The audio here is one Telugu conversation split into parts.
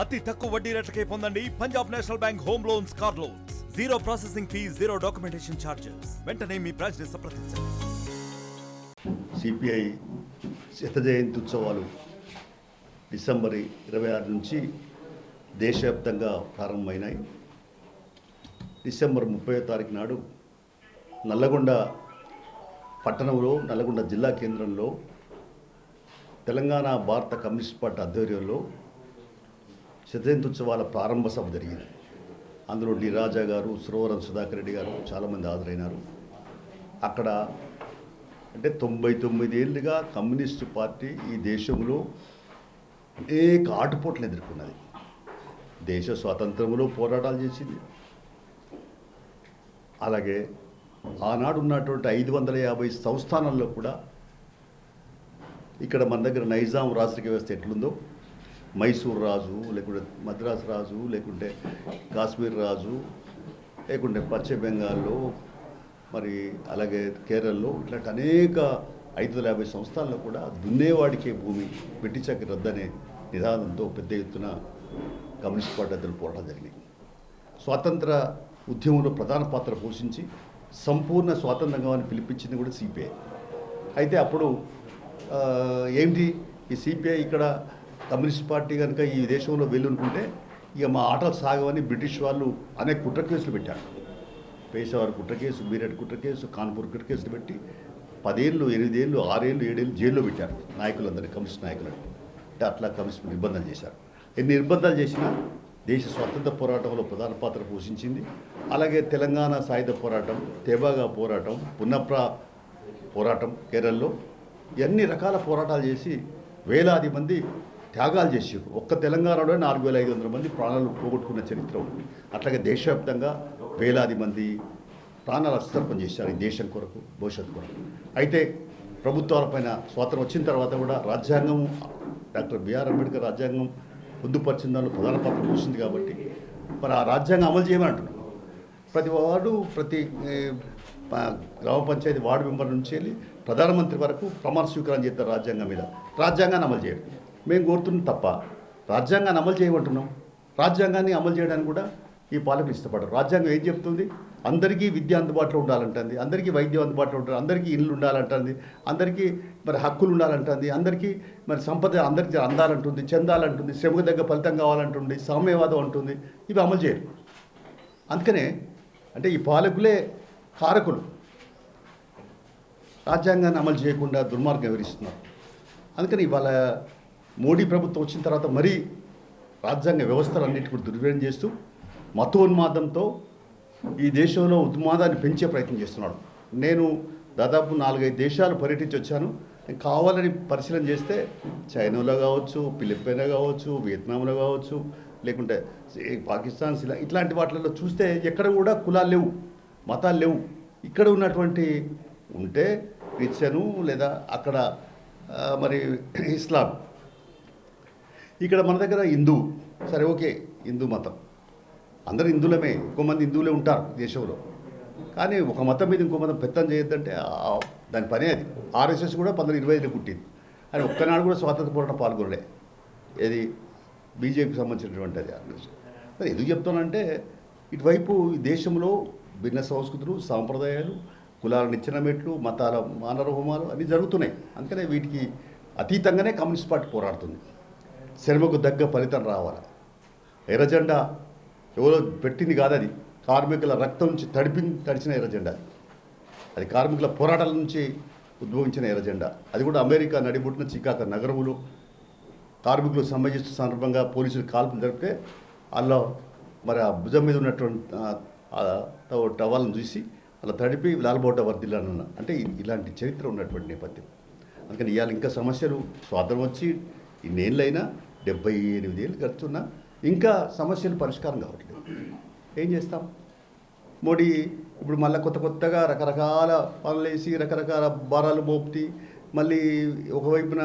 అతి తక్కువ వడ్డీ రేట్లకే పొందండి Punjab National Bank home loans car loans. Zero processing fee zero documentation charges వెంటనే మీ బ్రాంచ్ని సంప్రదించండి. సిపిఐ శత జయంతి ఉత్సవాలు డిసెంబర్ ఇరవై ఆరు నుంచి దేశవ్యాప్తంగా ప్రారంభమైనాయి. డిసెంబర్ ముప్పై తారీఖు నాడు నల్లగొండ పట్టణంలో నల్లగొండ జిల్లా కేంద్రంలో తెలంగాణ భారత కమ్యూనిస్ట్ పార్టీ ఆధ్వర్యంలో శతజయంత్యుత్సవాల ప్రారంభ సభ జరిగింది. అందులో డి రాజా గారు సురవరం సుధాకర్ రెడ్డి గారు చాలామంది హాజరైనారు. అక్కడ అంటే తొంభై తొమ్మిది ఏళ్ళుగా కమ్యూనిస్టు పార్టీ ఈ దేశంలో అనేక ఆటుపోట్లు ఎదుర్కొన్నది. దేశ స్వాతంత్రంలో పోరాటాలు చేసింది. అలాగే ఆనాడు ఉన్నటువంటి ఐదు వందల యాభై సంస్థానాల్లో కూడా ఇక్కడ మన దగ్గర నైజాం రాజరిక వ్యవస్థ ఎట్లుందో మైసూర్ రాజు లేకుంటే మద్రాసు రాజు లేకుంటే కాశ్మీర్ రాజు లేకుంటే పశ్చిమ బెంగాల్లో మరి అలాగే కేరళలో ఇట్లాంటి అనేక ఐదు వందల యాభై సంస్థల్లో కూడా దున్నేవాడికే భూమి వెట్టిచాకి రద్దనే నిదానంతో పెద్ద ఎత్తున కమ్యూనిస్ట్ పార్టీ అద్దరు పోరాటం జరిగింది. స్వాతంత్ర ఉద్యమంలో ప్రధాన పాత్ర పోషించి సంపూర్ణ స్వాతంత్రంగా అని పిలిపించింది కూడా సిపిఐ. అయితే అప్పుడు ఏంటి ఈ సిపిఐ ఇక్కడ కమ్యూనిస్ట్ పార్టీ కనుక ఈ దేశంలో వెళ్ళునుకుంటే ఇక మా ఆటలు సాగవని బ్రిటిష్ వాళ్ళు అనేక కుట్ర కేసులు పెట్టారు. పేషావర్ కుట్ర కేసు మీరట్ కుట్ర కేసు కాన్పూర్ కుట్ర కేసులు పెట్టి పదేళ్ళు ఎనిమిదేళ్ళు ఆరేళ్ళు ఏడేళ్ళు జైల్లో పెట్టారు నాయకులందరినీ కమ్యూనిస్ట్ నాయకులను. అంటే అట్లా కమ్యూనిస్ట్ నిర్బంధం చేశారు. ఎన్ని నిర్బంధాలు చేసినా దేశ స్వతంత్ర పోరాటంలో ప్రధాన పాత్ర పోషించింది. అలాగే తెలంగాణ సాయుధ పోరాటం తేబాగా పోరాటం పున్నప్ర పోరాటం కేరళలో ఎన్ని రకాల పోరాటాలు చేసి వేలాది మంది త్యాగాలు చేసారు ఒక్క తెలంగాణలో నాలుగు వేల ఐదు వందల మంది ప్రాణాలు పోగొట్టుకున్న చరిత్ర ఉంది. అట్లాగే దేశవ్యాప్తంగా వేలాది మంది ప్రాణాలు అస్తర్పం చేశారు ఈ దేశం కొరకు భవిష్యత్తు కొరకు. అయితే ప్రభుత్వాలపైన స్వాతంత్రం వచ్చిన తర్వాత కూడా రాజ్యాంగం డాక్టర్ బిఆర్ అంబేద్కర్ రాజ్యాంగం పొందుపరిచిన దానిలో ప్రధాన పాత్ర పోషింది కాబట్టి. మరి ఆ రాజ్యాంగం అమలు చేయమంటున్నాం. ప్రతి వార్డు ప్రతి గ్రామ పంచాయతీ వార్డు మెంబర్ నుంచి వెళ్ళి ప్రధానమంత్రి వరకు ప్రమాణ స్వీకారం చేస్తారు రాజ్యాంగం మీద. రాజ్యాంగాన్ని అమలు చేయడం మేము కోరుతున్నాం తప్ప రాజ్యాంగాన్ని అమలు చేయమంటున్నాం. రాజ్యాంగాన్ని అమలు చేయడానికి కూడా ఈ పాలకులు ఇష్టపడరు. రాజ్యాంగం ఏం చెప్తుంది? అందరికీ విద్య అందుబాటులో ఉండాలంటుంది. అందరికీ వైద్యం అందుబాటులో ఉండాలి. అందరికీ ఇల్లు ఉండాలంటుంది. అందరికీ మరి హక్కులు ఉండాలంటుంది. అందరికీ మరి సంపద అందరికీ అందాలంటుంది. చెందాలంటుంది. శ్రమకు తగ్గ ఫలితం కావాలంటుంది. సామ్యవాదం అంటుంది. ఇవి అమలు చేయరు. అందుకనే అంటే ఈ పాలకులే కారకులు. రాజ్యాంగాన్ని అమలు చేయకుండా దుర్మార్గం వివరిస్తున్నారు అందుకని ఇవాళ మోడీ ప్రభుత్వం వచ్చిన తర్వాత మరీ రాజ్యాంగ వ్యవస్థలన్నిటి కూడా దుర్వ్యయం చేస్తూ మతోన్మాదంతో ఈ దేశంలో ఉన్మాదాన్ని పెంచే ప్రయత్నం చేస్తున్నాడు. నేను దాదాపు నాలుగైదు దేశాలు పర్యటించి వచ్చాను. కావాలని పరిశీలన చేస్తే చైనాలో కావచ్చు ఫిలిప్పైన్లో కావచ్చు వియత్నాంలో కావచ్చు లేకుంటే పాకిస్తాన్ ఇట్లాంటి వాటిల్లో చూస్తే ఎక్కడ కూడా కులాలు లేవు మతాలు లేవు. ఇక్కడ ఉన్నటువంటి ఉంటే క్రిస్టియను లేదా అక్కడ మరి ఇస్లాం ఇక్కడ మన దగ్గర హిందూ. సరే ఓకే. హిందూ మతం. అందరూ హిందువులమే. ఎక్కువ మంది హిందువులే ఉంటారు దేశంలో. కానీ ఒక మతం మీద ఇంకో మతం పెత్తం చేయొద్దంటే దాని పనే అది. ఆర్ఎస్ఎస్ కూడా పంతొమ్మిది ఇరవై ఐదులో పుట్టింది. అని ఒక్కనాడు కూడా స్వాతంత్ర పోరాటం పాల్గొనలే. ఏది? బీజేపీకి సంబంధించినటువంటి అది ఆర్ఎస్ఎస్. మరి ఎందుకు చెప్తానంటే ఇటువైపు ఈ దేశంలో భిన్న సంస్కృతులు సాంప్రదాయాలు కులాల నిచ్చెన మెట్లు మతాల మానవహోమాలు అన్నీ జరుగుతున్నాయి. అందుకనే వీటికి అతీతంగానే కమ్యూనిస్ట్ పార్టీ పోరాడుతుంది. శ్రమకు తగ్గ ఫలితం రావాలి. ఎర్రజెండా ఎవరో పెట్టింది కాదు అది. కార్మికుల రక్తం నుంచి తడిపి తడిచిన ఎర్రజెండా అది. కార్మికుల పోరాటాల నుంచి ఉద్భవించిన ఎర్రజెండా. అది కూడా అమెరికా నడిబుట్టిన చికాక నగరములు. కార్మికులు సంబంధించిన సందర్భంగా పోలీసులు కాల్పులు జరిపితే అలా మరి ఆ భుజం మీద ఉన్నటువంటి ఆ, టవాలను చూసి అలా తడిపి లాల్బోట వర్దిల్లానన్న. అంటే ఇలాంటి చరిత్ర ఉన్నటువంటి నేపథ్యం. అందుకని ఇవాళ ఇంకా సమస్యలు స్వాతంత్రం వచ్చి ఇన్నేళ్ళైనా డెబ్బై ఎనిమిది ఏళ్ళు గడుతున్నా ఇంకా సమస్యలు పరిష్కారం కావట్లేదు. ఏం చేస్తాం? మోడీ ఇప్పుడు మళ్ళీ కొత్త కొత్తగా రకరకాల పనులు వేసి రకరకాల భారాలు మోపుతి మళ్ళీ ఒకవైపున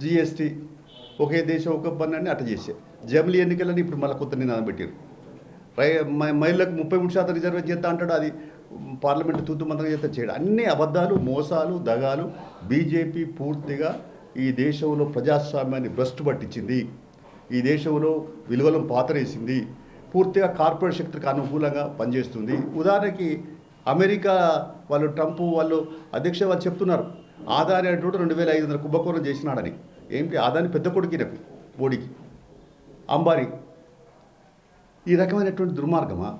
జిఎస్టీ ఒకే దేశం ఒక పన్ను అట్ట చేసే. జమిలీ ఎన్నికలని ఇప్పుడు మళ్ళీ కొత్త నినాదం పెట్టారు. రై మహిళలకు ముప్పై మూడు శాతం రిజర్వేషన్ చేస్తా అంటాడు అది పార్లమెంటు తూతు మంత్రం చేస్తే చేయడం. అన్ని అబద్ధాలు మోసాలు దగాలు బీజేపీ పూర్తిగా ఈ దేశంలో ప్రజాస్వామ్యాన్ని భ్రష్టు పట్టించింది. ఈ దేశంలో విలువలను పాతరేసింది. పూర్తిగా కార్పొరేట్ శక్తికి అనుకూలంగా పనిచేస్తుంది. ఉదాహరణకి అమెరికా వాళ్ళు ట్రంప్ వాళ్ళు అధ్యక్ష వాళ్ళు చెప్తున్నారు. ఆదాని అనేటువంటి రెండు వేల ఐదు వందల కుంభకోణం చేసినాడని. ఏంటి? ఆదాని పెద్ద కొడుకు కొడుకినకు మోడీకి. అంబారి ఈ రకమైనటువంటి దుర్మార్గమా?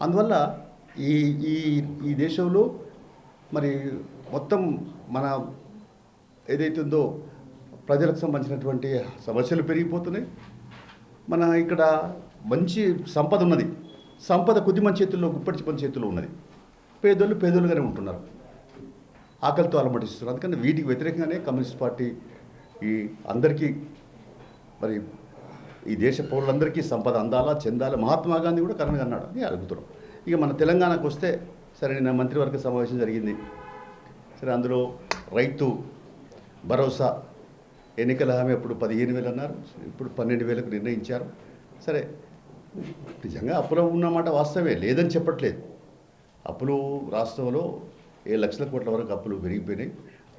అందువల్ల ఈ ఈ ఈ దేశంలో మరి మొత్తం మన ఏదైతే ఉందో ప్రజలకు సంబంధించినటువంటి సమస్యలు పెరిగిపోతున్నాయి. మన ఇక్కడ మంచి సంపద ఉన్నది. సంపద కొద్ది మంది చేతుల్లో గుప్పటి మంది చేతుల్లో ఉన్నది. పేదోళ్ళు పేదోళ్ళుగానే ఉంటున్నారు. ఆకలితో అలమటిస్తున్నారు. అందుకని వీటికి వ్యతిరేకంగానే కమ్యూనిస్ట్ పార్టీ ఈ అందరికీ మరి ఈ దేశ పౌరులందరికీ సంపద అందాలా చెందాలా. మహాత్మా గాంధీ కూడా కరణంగా అన్నాడు అని అడుగుతున్నాం. ఇక మన తెలంగాణకు వస్తే సరే నిన్న మంత్రివర్గ సమావేశం జరిగింది. సరే అందులో రైతు భరోసా ఎన్నికల హామీ అప్పుడు పదిహేను వేలు అన్నారు. ఇప్పుడు పన్నెండు వేలకు నిర్ణయించారు. సరే నిజంగా అప్పులో ఉన్నమాట వాస్తవమే లేదని చెప్పట్లేదు. అప్పులు రాష్ట్రంలో ఏడు లక్షల కోట్ల వరకు అప్పులు పెరిగిపోయినాయి.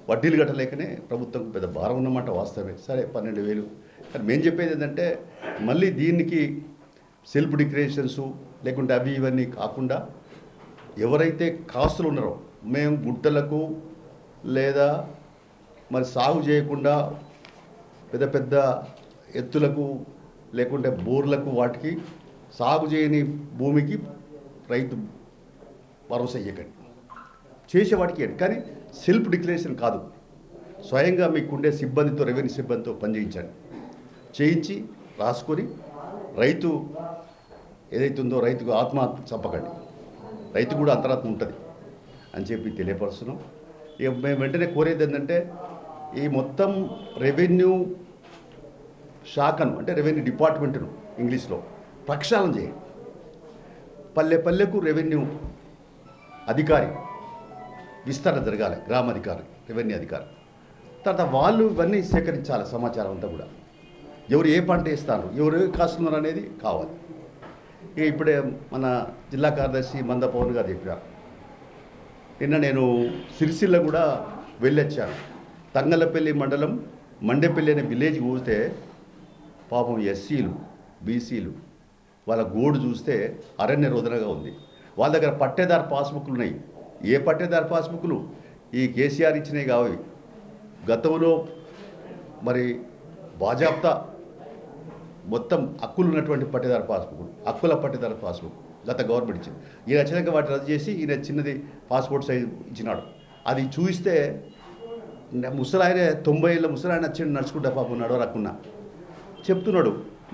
వడ్డీలు కట్టలేకనే ప్రభుత్వం పెద్ద భారం ఉన్నమాట వాస్తవమే. సరే పన్నెండు వేలు. కానీ మేము చెప్పేది ఏంటంటే మళ్ళీ దీనికి సెల్ఫ్ డిక్లరేషన్స్ లేకుంటే అవి ఇవన్నీ కాకుండా ఎవరైతే కాస్తులు ఉన్నారో మేము గుట్టలకు లేదా మరి సాగు చేయకుండా పెద్ద పెద్ద ఎత్తులకు లేకుంటే బోర్లకు వాటికి సాగు చేయని భూమికి రైతు భరోసా ఇవ్వకండి చేసేవాడికి ఇవ్వండి కానీ సెల్ఫ్ డిక్లరేషన్ కాదు. స్వయంగా మీకుండే సిబ్బందితో రెవెన్యూ సిబ్బందితో పనిచేయించండి. చేయించి రాసుకొని రైతు ఏదైతుందో రైతుకు ఆత్మహత్య చంపకండి. రైతు కూడా అంతరాత్మ ఉంటుంది అని చెప్పి తెలియపరుస్తున్నాం. ఇక మేము వెంటనే కోరేది ఏంటంటే ఈ మొత్తం రెవెన్యూ శాఖను అంటే రెవెన్యూ డిపార్ట్మెంట్ను ఇంగ్లీష్లో ప్రక్షాళన చేయండి. పల్లె పల్లెకు రెవెన్యూ అధికారి విస్తరణ జరగాలి గ్రామాధికారి రెవెన్యూ అధికారి తర్వాత వాళ్ళు ఇవన్నీ సేకరించాలి సమాచారం అంతా కూడా. ఎవరు ఏ పంట వేస్తారు ఎవరు ఏ కాస్తున్నారు అనేది కావాలి. ఇక ఇప్పుడే మన జిల్లా కార్యదర్శి మంద పవన్ గారు చెప్పారు. నిన్న నేను సిరిసిల్ల కూడా వెళ్ళొచ్చాను. తంగలపల్లి మండలం మండేపల్లి అనే విలేజ్ పోతే పాపం ఎస్సీలు బీసీలు వాళ్ళ గోడు చూస్తే అరణ్య రోదనగా ఉంది. వాళ్ళ దగ్గర పట్టేదారు పాస్బుక్లు ఉన్నాయి. ఏ పట్టేదారు పాస్బుక్లు? ఈ కేసీఆర్ ఇచ్చినవి కావు. గతంలో మరి బాజాప్తా మొత్తం హక్కులు ఉన్నటువంటి పట్టేదారు పాస్బుక్ హక్కుల పట్టేదారు పాస్బుక్ గత గవర్నమెంట్ ఇచ్చింది. ఈయన వచ్చినాక వాటి రద్దు చేసి ఈయన చిన్నది పాస్పోర్ట్ సైజ్ ఇచ్చినాడు. అది చూస్తే ముసలాయన తొంభై ఏళ్ళ ముసలాయన వచ్చి నడుచుకుంటా పాపం నడవరకున్నా. చెప్తున్నాడు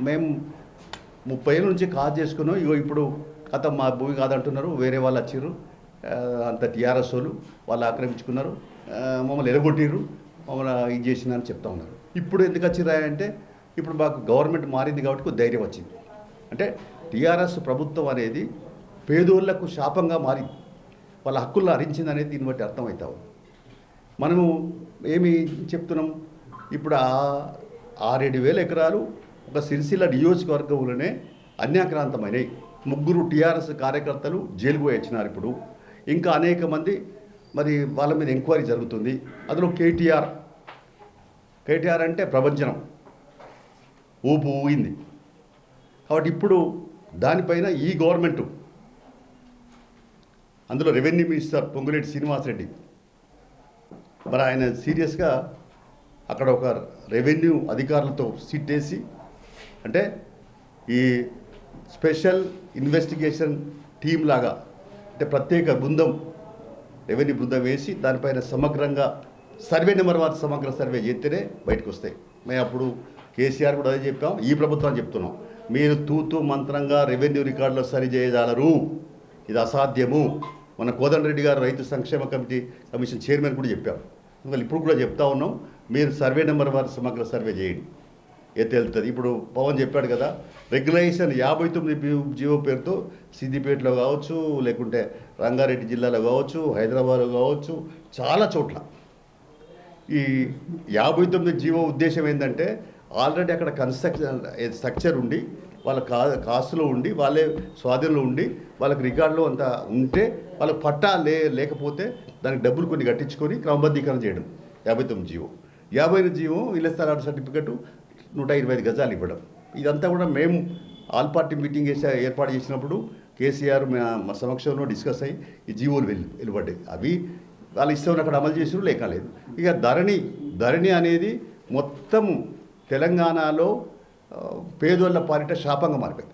మేము ముప్పై ఏళ్ళ నుంచి కాజ్ చేసుకున్నాం ఇగో ఇప్పుడు కథ మా భూమి కాదంటున్నారు వేరే వాళ్ళు వచ్చారు అంత టీఆర్ఎస్ వాళ్ళు వాళ్ళు ఆక్రమించుకున్నారు మమ్మల్ని ఎరగొట్టిర్రు మమ్మల్ని ఇది చేసిన అని చెప్తా ఉన్నారు. ఇప్పుడు ఎందుకు వచ్చిరా అంటే ఇప్పుడు మాకు గవర్నమెంట్ మారింది కాబట్టి ధైర్యం వచ్చింది. అంటే టీఆర్ఎస్ ప్రభుత్వం అనేది పేదోళ్ళకు శాపంగా మారింది. వాళ్ళ హక్కులు హరించింది అనేది దీన్ని బట్టి అర్థమవుతావు మనము ఏమి చెప్తున్నాం? ఇప్పుడు ఆ ఆరేడు వేల ఎకరాలు ఒక సిరిసిల్ల నియోజకవర్గంలోనే అన్యాక్రాంతమైనవి ముగ్గురు టీఆర్ఎస్ కార్యకర్తలు జైలుకు వచ్చినారు ఇప్పుడు. ఇంకా అనేక మంది మరి వాళ్ళ మీద ఎంక్వైరీ జరుగుతుంది. అందులో కేటీఆర్. కేటీఆర్ అంటే ప్రభంజనం ఊపు ఊగింది. కాబట్టి ఇప్పుడు దానిపైన ఈ గవర్నమెంటు అందులో రెవెన్యూ మినిస్టర్ పొంగులేటి శ్రీనివాసరెడ్డి మరి ఆయన సీరియస్గా అక్కడ ఒక రెవెన్యూ అధికారులతో సిట్ వేసి అంటే ఈ స్పెషల్ ఇన్వెస్టిగేషన్ టీం లాగా అంటే ప్రత్యేక బృందం రెవెన్యూ బృందం వేసి దానిపైన సమగ్రంగా సర్వే నెంబర్ వారి సమగ్ర సర్వే చేస్తేనే బయటకు వస్తాయి. మేము అప్పుడు కేసీఆర్ కూడా అదే చెప్పాం ఈ ప్రభుత్వం చెప్తున్నాం. మీరు తూతూ మంత్రంగా రెవెన్యూ రికార్డులో సరి చేయగలరు. ఇది అసాధ్యము. మన కోదండరెడ్డి గారు రైతు సంక్షేమ కమిటీ కమిషన్ చైర్మన్ కూడా చెప్పారు. అందువల్ల ఇప్పుడు కూడా చెప్తా ఉన్నాం మీరు సర్వే నెంబర్ వారు సమగ్ర సర్వే చేయండి. ఏ తేలుతుంది ఇప్పుడు పవన్ చెప్పాడు కదా రెగ్యులేషన్ యాభై తొమ్మిది జీవో పేరుతో సిద్దిపేటలో కావచ్చు లేకుంటే రంగారెడ్డి జిల్లాలో కావచ్చు హైదరాబాద్లో కావచ్చు చాలా చోట్ల. ఈ యాభై తొమ్మిది జీవో ఉద్దేశం ఏంటంటే ఆల్రెడీ అక్కడ కన్స్ట్రక్షన్ స్ట్రక్చర్ ఉండి వాళ్ళ కా కాసులో ఉండి వాళ్ళే స్వాధీనంలో ఉండి వాళ్ళకి రికార్డులో అంత ఉంటే వాళ్ళకి పట్టా లే లేకపోతే దానికి డబ్బులు కొన్ని కట్టించుకొని క్రమబద్ధీకరణ చేయడం. యాభై తొమ్మిది జీవో. యాభై ఎనిమిది జీవో ఇళ్ళ స్థలాల సర్టిఫికెట్ నూట ఇరవై ఐదు గజాలు ఇవ్వడం. ఇదంతా కూడా మేము ఆల్ పార్టీ మీటింగ్ చేసే ఏర్పాటు చేసినప్పుడు కేసీఆర్ మా సమక్షంలో డిస్కస్ అయ్యి ఈ జీవోలు వెళ్ళి వెలువడ్డాయి. అవి వాళ్ళు ఇష్టం అక్కడ అమలు చేసిరు లేక లేదు. ఇక ధరణి ధరణి అనేది మొత్తం తెలంగాణలో పేదోళ్ళ పాలిట శాపంగా మారిపోయింది.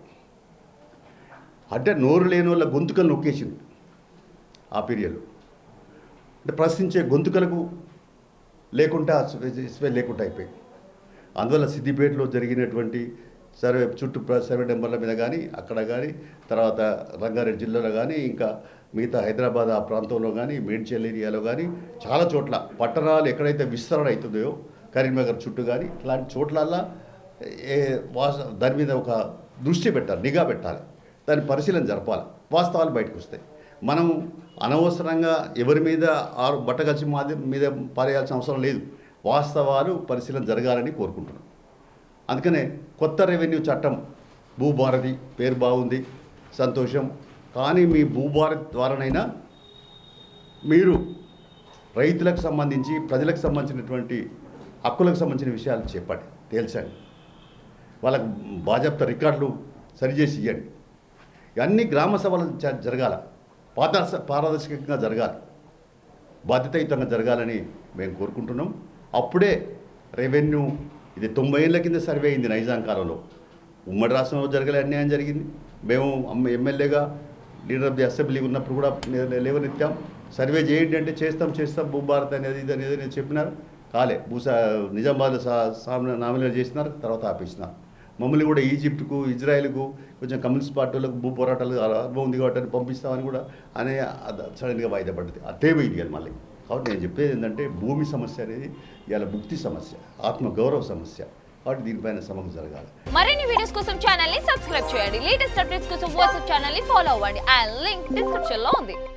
అంటే నోరు లేని వాళ్ళ గొంతుకలు నొక్కేసింది ఆ పీరియడ్లో. అంటే ప్రశ్నించే గొంతుకలకు లేకుండా స్వే లేకుండా అయిపోయింది. అందువల్ల సిద్దిపేటలో జరిగినటువంటి సర్వే చుట్టూ ప్ర- సర్వే నెంబర్ల మీద కానీ అక్కడ కానీ తర్వాత రంగారెడ్డి జిల్లాలో కానీ ఇంకా మిగతా హైదరాబాద్ ఆ ప్రాంతంలో కానీ మేడ్చల్ ఏరియాలో కానీ చాలా చోట్ల పట్టణాలు ఎక్కడైతే విస్తరణ అవుతుందో కరీంనగర్ చుట్టూ కానీ ఇలాంటి చోట్లల్లా దాని మీద ఒక దృష్టి పెట్టాలి నిఘా పెట్టాలి. దాని పరిశీలన జరపాలి. వాస్తవాలు బయటకు వస్తాయి. మనం అనవసరంగా ఎవరి మీద ఆరు బట్టగలిచి మాది మీద పారేయాల్సిన అవసరం లేదు. వాస్తవాలు పరిశీలన జరగాలని కోరుకుంటున్నాం. అందుకనే కొత్త రెవెన్యూ చట్టం భూభారతి పేరు బాగుంది సంతోషం. కానీ మీ భూభారతి ద్వారానైనా మీరు రైతులకు సంబంధించి ప్రజలకు సంబంధించినటువంటి హక్కులకు సంబంధించిన విషయాలు చెప్పండి తేల్చండి. వాళ్ళకు బాజాప్తా రికార్డులు సరిచేసి ఇవ్వండి ఇవన్నీ గ్రామ సభలు జ- జరగాల. పారదర్శ పారదర్శకంగా జరగాలి. బాధ్యతాయుతంగా జరగాలని మేము కోరుకుంటున్నాం. అప్పుడే రెవెన్యూ ఇది తొంభై ఏళ్ళ కింద సర్వే అయింది నైజాం కాలంలో. ఉమ్మడి రాష్ట్రంలో జరగలే అన్యాయం జరిగింది. మేము ఎమ్మెల్యేగా లీడర్ ఆఫ్ ది అసెంబ్లీ ఉన్నప్పుడు కూడా లేవనెత్తాం. సర్వే చేయండి అంటే చేస్తాం చేస్తాం. భూభారత్ అనేది ఇది అనేది నేను చెప్పినారు. కాలే. భూసా నిజామాబాద్ సామ్న నామినేట్ చేసినారు. తర్వాత ఆపేసినారు. మమ్మల్ని కూడా ఈజిప్ట్కు ఇజ్రాయెల్కు కొంచెం కమ్యూనిస్ట్ పార్టీలకు భూ పోరాటాలు అనుభవం ఉంది కాబట్టి పంపిస్తామని కూడా అనే సడన్గా వాయిదా పడ్డది. అదే పోయింది కదా మళ్ళీ. కాబట్టి నేను చెప్పేది ఏంటంటే భూమి సమస్య అనేది ఇవాళ ముక్తి సమస్య ఆత్మగౌరవ సమస్య. కాబట్టి దీనిపైన సమగ్ర జరగాలి. మరిన్ని వీడియోస్ కోసం ఛానల్ని సబ్స్క్రైబ్ చేయండి. లేటెస్ట్ అప్డేట్స్ కోసం వాట్సాప్ ఛానల్ని ఫాలో అవ్వండి. అండ్ లింక్ డిస్క్రిప్షన్లో ఉంది.